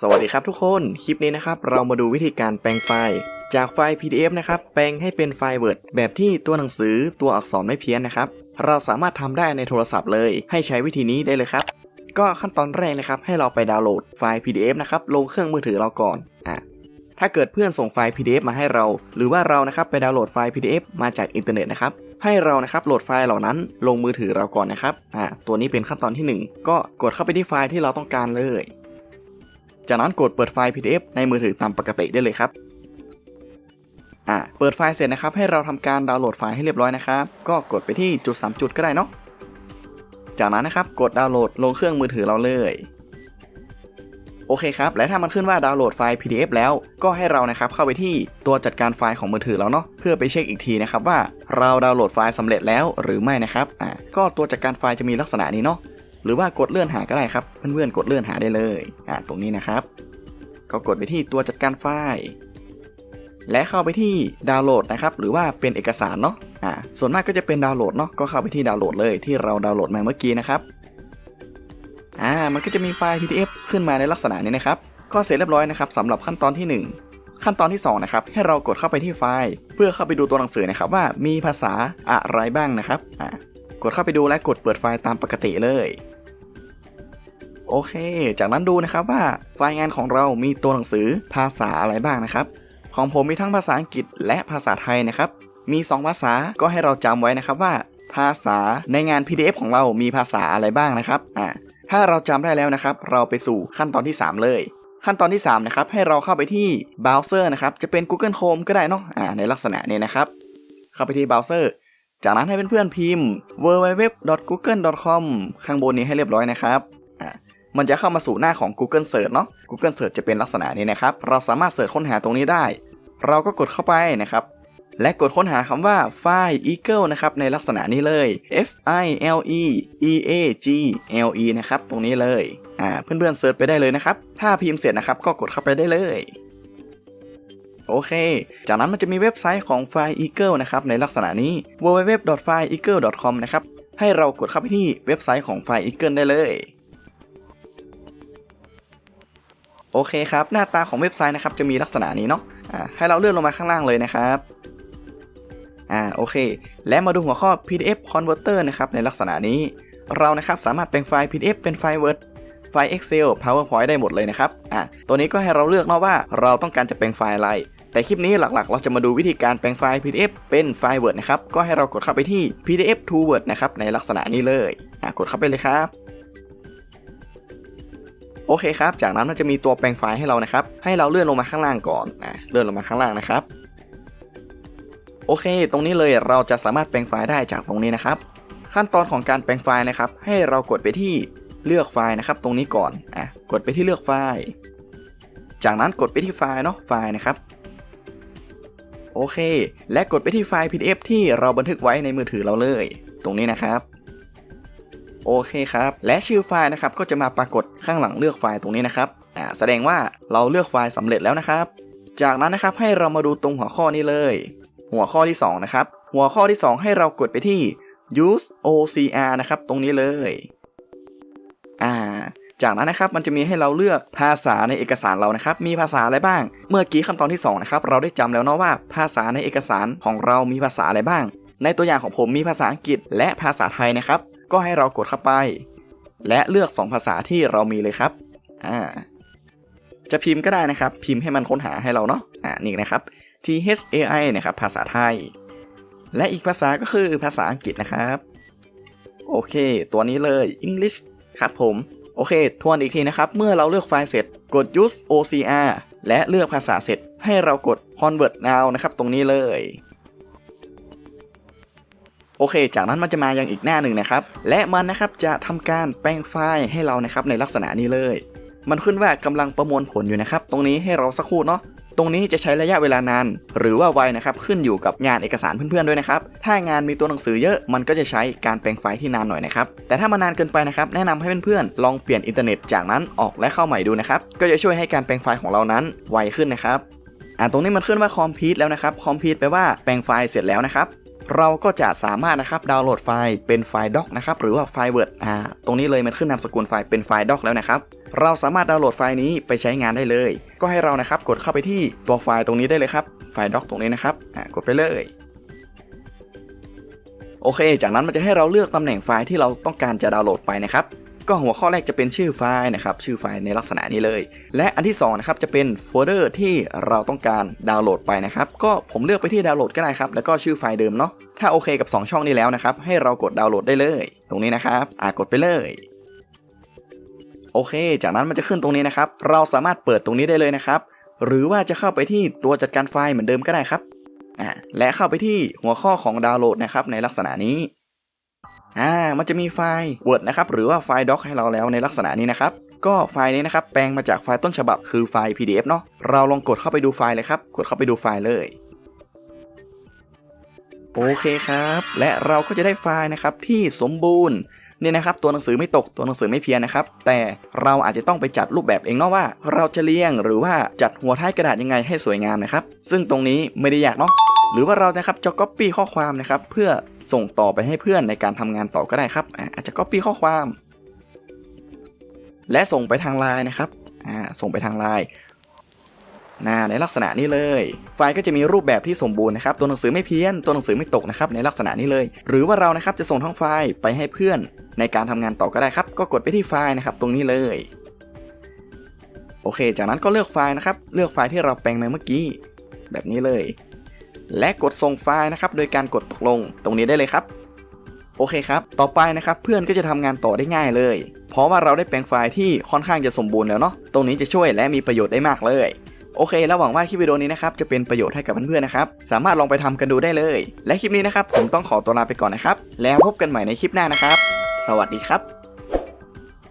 สวัสดีครับทุกคน คลิปนี้นะครับเรามาดูวิธีการแปลงไฟล์ จากไฟล์ PDF นะครับแปลงให้เป็นไฟล์ Word แบบที่ตัวหนังสือตัวอักษรไม่เพี้ยนนะครับ เราสามารถทำได้ในโทรศัพท์เลย ให้ใช้วิธีนี้ได้เลยครับ ก็ขั้นตอนแรกนะครับให้เราไปดาวน์โหลดไฟล์ PDF นะครับลงเครื่องมือถือเราก่อนอะถ้าเกิดเพื่อนส่งไฟล์ PDF มาให้เรา หรือว่าเรานะครับไปดาวน์โหลดไฟล์ PDF มาจากอินเทอร์เน็ตนะครับให้เรานะครับโหลดไฟล์เหล่านั้นลงมือถือเราก่อนนะครับอ่าตัวนี้เป็นขั้นตอนที่หนึ่งก็กดเข้าไปที่ไฟล์ที่เราต้องการเลย จากนั้นกดเปิดไฟล์ PDF ในมือถือตามปกติได้เลยครับอ่าเปิดไฟล์เสร็จนะครับ ให้เราทำการดาวน์โหลดไฟล์ให้เรียบร้อยนะครับ ก็กดไปที่จุด 3 จุดก็ได้เนาะ จากนั้นนะครับ กดดาวน์โหลดลงเครื่องมือถือเราเลย โอเคครับ และถ้ามันขึ้นว่าดาวน์โหลดไฟล์ PDF แล้ว ก็ให้เรานะครับเข้าไปที่ตัวจัดการไฟล์ของมือถือเราเนาะ เพื่อไปเช็คอีกทีนะครับว่าเราดาวน์โหลดไฟล์สำเร็จแล้วหรือไม่นะครับ อ่า ก็ตัวจัดการไฟล์จะมีลักษณะนี้เนาะ หรือว่ากดเลื่อนหาก็ได้ครับ เพื่อนๆกดเลื่อนหาได้เลยอ่าตรงนี้นะครับ ก็กดไปที่ตัวจัดการไฟล์ และเข้าไปที่ดาวน์โหลดนะครับ หรือว่าเป็นเอกสารเนาะอ่าส่วนมากก็จะเป็นดาวน์โหลดเนาะก็เข้าไปที่ดาวน์โหลดเลยที่เราดาวน์โหลดมาเมื่อกี้นะครับอ่ามันก็จะมีไฟล์ PDF ขึ้นมาในลักษณะนี้นะครับ ก็เสร็จเรียบร้อยนะครับสำหรับขั้นตอนที่ 1ขั้นตอนที่2นะครับให้เรากดเข้าไปที่ไฟล์ เพื่อเข้าไปดูตัวหนังสือนะครับว่ามีภาษาอะไรบ้างนะครับอ่ากดเข้าไปดูและกดเปิดไฟล์ตามปกติเลย โอเค จากนั้นดูนะครับว่าไฟล์งานของเรามีตัวหนังสือภาษาอะไรบ้างนะครับ ของผมมีทั้งภาษาอังกฤษและภาษาไทยนะครับ มี 2 ภาษาก็ให้เราจำไว้นะครับว่า ภาษาในงาน PDF ของเรามีภาษาอะไรบ้างนะครับอ่าถ้าเราจำได้แล้วนะครับ เราไปสู่ขั้นตอนที่ 3 เลย ขั้นตอนที่ 3 นะครับ ให้เราเข้าไปที่เบราว์เซอร์นะครับ จะเป็น Google Chrome ก็ได้เนาะอ่าในลักษณะนี้นะครับ เข้าไปที่เบราว์เซอร์จากนั้นให้เพื่อนๆพิมพ์ www.google.com ข้างบนนี้ให้เรียบร้อยนะครับ มันจะเข้ามาสู่หน้าของ Google Search เนาะ Google Search จะเป็นลักษณะนี้นะครับ เราสามารถเสิร์ชค้นหาตรงนี้ได้ เราก็กดเข้าไปนะครับ และกดค้นหาคำว่าไฟล์ Eagle นะครับ ในลักษณะนี้เลย F I L E E A G L E นะครับ ตรงนี้เลย อ่า เพื่อนๆเสิร์ชไปได้เลยนะครับ ถ้าพิมพ์เสร็จนะครับ ก็กดเข้าไปได้เลยโอเค จากนั้นมันจะมีเว็บไซต์ของไฟล์ Eagle นะครับ ในลักษณะนี้ www.fileeagle.com นะครับ ให้เรากดเข้าไปที่เว็บไซต์ของไฟล์ Eagle ได้เลย โอเคครับ หน้าตาของเว็บไซต์นะครับจะมีลักษณะนี้เนาะอ่าให้เราเลื่อนลงมาข้างล่างเลยนะครับอ่าโอเค และมาดูหัวข้อ PDF Converter นะครับในลักษณะนี้ เรานะครับสามารถแปลงไฟล์ PDF เป็นไฟล์ Word ไฟล์ Excel PowerPoint ได้หมดเลยนะครับอ่าตัวนี้ก็ให้เราเลือกเนาะว่าเราต้องการจะแปลงไฟล์อะไร แต่คลิปนี้หลักๆ เราจะมาดูวิธีการแปลงไฟล์ PDF เป็นไฟล์ Word นะครับ ก็ให้เรากดเข้าไปที่ PDF to Word นะครับในลักษณะนี้เลยอ่ากดเข้าไปเลยครับ โอเคครับ จากนั้นมันจะมีตัวแปลงไฟล์ให้เรานะครับ ให้เราเลื่อนลงมาข้างล่างก่อนอะเลื่อนลงมาข้างล่างนะครับ โอเค ตรงนี้เลยเราจะสามารถแปลงไฟล์ได้จากตรงนี้นะครับ ขั้นตอนของการแปลงไฟล์นะครับ ให้เรากดไปที่เลือกไฟล์นะครับ ตรงนี้ก่อนอะกดไปที่เลือกไฟล์ จากนั้นกดไปที่ไฟล์เนาะไฟล์นะครับโอเค และกดไปที่ไฟล์ PDF ที่เราบันทึกไว้ในมือถือเราเลย ตรงนี้นะครับ โอเคครับ และชื่อไฟล์นะครับก็จะมาปรากฏข้างหลังเลือกไฟล์ตรงนี้นะครับอ่าแสดงว่าเราเลือกไฟล์สำเร็จแล้วนะครับ จากนั้นนะครับให้เรามาดูตรงหัวข้อนี้เลย หัวข้อที่ 2 นะครับ หัวข้อที่ 2 ให้เรากดไปที่ use OCR นะครับ ตรงนี้เลยอ่าจากนั้นนะครับมันจะมีให้เราเลือกภาษาในเอกสารเรานะครับ มีภาษาอะไรบ้าง เมื่อกี้ขั้นตอนที่2นะครับเราได้จำแล้วเนาะว่าภาษาในเอกสารของเรามีภาษาอะไรบ้าง ในตัวอย่างของผมมีภาษาอังกฤษและภาษาไทยนะครับ ก็ให้เรากดเข้าไป และเลือก 2 ภาษาที่เรามีเลยครับอ่าจะพิมพ์ก็ได้นะครับ พิมพ์ให้มันค้นหาให้เราเนาะอ่านี่นะครับ T H A I นะครับภาษาไทย และอีกภาษาก็คือภาษาอังกฤษนะครับ โอเค ตัวนี้เลย English ครับผม โอเค ทวนอีกทีนะครับ เมื่อเราเลือกไฟล์เสร็จ กด use OCR และเลือกภาษาเสร็จให้เรากด convert now นะครับ ตรงนี้เลย โอเค จากนั้นมันจะมายังอีกหน้าหนึ่งนะครับ และมันนะครับจะทำการแปลงไฟล์ให้เรานะครับในลักษณะนี้เลย มันขึ้นว่ากำลังประมวลผลอยู่นะครับ ตรงนี้ให้เราสักครู่เนาะตรงนี้จะใช้ระยะเวลานานหรือว่าไวนะครับขึ้นอยู่กับงานเอกสารเพื่อนๆด้วยนะครับ ถ้างานมีตัวหนังสือเยอะมันก็จะใช้การแปลงไฟล์ที่นานหน่อยนะครับ แต่ถ้ามันนานเกินไปนะครับแนะนำให้เพื่อนๆลองเปลี่ยนอินเทอร์เน็ตจากนั้นออกและเข้าใหม่ดูนะครับก็จะช่วยให้การแปลงไฟล์ของเรานั้นไวขึ้นนะครับอ่าตรงนี้มันขึ้นว่า complete แล้วนะครับ complete แปลว่าแปลงไฟล์เสร็จแล้วนะครับ เราก็จะสามารถนะครับดาวน์โหลดไฟล์เป็นไฟล์ doc นะครับหรือว่าไฟล์ Word อ่าตรงนี้เลยมันขึ้นนามสกุลไฟล์เป็นไฟล์ doc แล้วนะครับเราสามารถดาวน์โหลดไฟล์นี้ไปใช้งานได้เลย ก็ให้เรานะครับกดเข้าไปที่ตัวไฟล์ตรงนี้ได้เลยครับไฟล์ doc ตรงนี้นะครับอ่ากดไปเลยโอเค จากนั้นมันจะให้เราเลือกตำแหน่งไฟล์ที่เราต้องการจะดาวน์โหลดไปนะครับ ก็หัวข้อแรกจะเป็นชื่อไฟล์นะครับ ชื่อไฟล์ในลักษณะนี้เลย และอันที่2นะครับจะเป็นโฟลเดอร์ที่เราต้องการดาวน์โหลดไปนะครับ ก็ผมเลือกไปที่ดาวน์โหลดก็ได้ครับ แล้วก็ชื่อไฟล์เดิมเนาะ ถ้าโอเคกับ 2 ช่องนี้แล้วนะครับ ให้เรากดดาวน์โหลดได้เลย ตรงนี้นะครับ อ่ากดไปเลย โอเค จากนั้นมันจะขึ้นตรงนี้นะครับ เราสามารถเปิดตรงนี้ได้เลยนะครับ หรือว่าจะเข้าไปที่ตัวจัดการไฟล์เหมือนเดิมก็ได้ครับ อ่า และเข้าไปที่หัวข้อของดาวน์โหลดนะครับในลักษณะนี้ อ่ามันจะมีไฟล์ Word นะครับหรือว่าไฟล์ Doc ให้เราแล้วในลักษณะนี้นะครับก็ไฟล์นี้นะครับแปลงมาจากไฟล์ต้นฉบับคือไฟล์ PDF เนาะเราลองกดเข้าไปดูไฟล์เลยครับ กดเข้าไปดูไฟล์เลยโอเคครับ และเราก็จะได้ไฟล์นะครับที่สมบูรณ์เนี่ยนะครับตัวหนังสือไม่ตกตัวหนังสือไม่เพี้ยนนะครับ แต่เราอาจจะต้องไปจัดรูปแบบเองเนาะว่า เราจะเรียงหรือว่าจัดหัวท้ายกระดาษยังไงให้สวยงามนะครับ ซึ่งตรงนี้ไม่ได้ยากเนาะ หรือว่าเรานะครับจะ copy ข้อความนะครับเพื่อส่งต่อไปให้เพื่อนในการทำงานต่อก็ได้ครับอาจจะ copy ข้อความ และส่งไปทางไลน์นะครับส่งไปทางไลน์นะในลักษณะนี้เลย ไฟล์ก็จะมีรูปแบบที่สมบูรณ์นะครับ ตัวหนังสือไม่เพี้ยน ตัวหนังสือไม่ตกนะครับ ในลักษณะนี้เลย หรือว่าเรานะครับจะส่งทั้งไฟล์ไปให้เพื่อนในการทำงานต่อก็ได้ครับ ก็กดไปที่ไฟล์นะครับ ตรงนี้เลย โอเค จากนั้นก็เลือกไฟล์นะครับ เลือกไฟล์ที่เราแปลงมาเมื่อกี้ แบบนี้เลย และกดส่งไฟล์นะครับโดยการกดตกลงตรงนี้ได้เลยครับ โอเคครับ ต่อไปนะครับเพื่อนก็จะทำงานต่อได้ง่ายเลย เพราะว่าเราได้แปลงไฟล์ที่ค่อนข้างจะสมบูรณ์แล้วเนาะตรงนี้จะช่วยและมีประโยชน์ได้มากเลยโอเค แล้วหวังว่าคลิปวิดีโอนี้นะครับจะเป็นประโยชน์ให้กับเพื่อนๆนะครับ สามารถลองไปทำกันดูได้เลย และคลิปนี้นะครับผมต้องขอตัวลาไปก่อนนะครับ แล้วพบกันใหม่ในคลิปหน้านะครับ สวัสดีครับ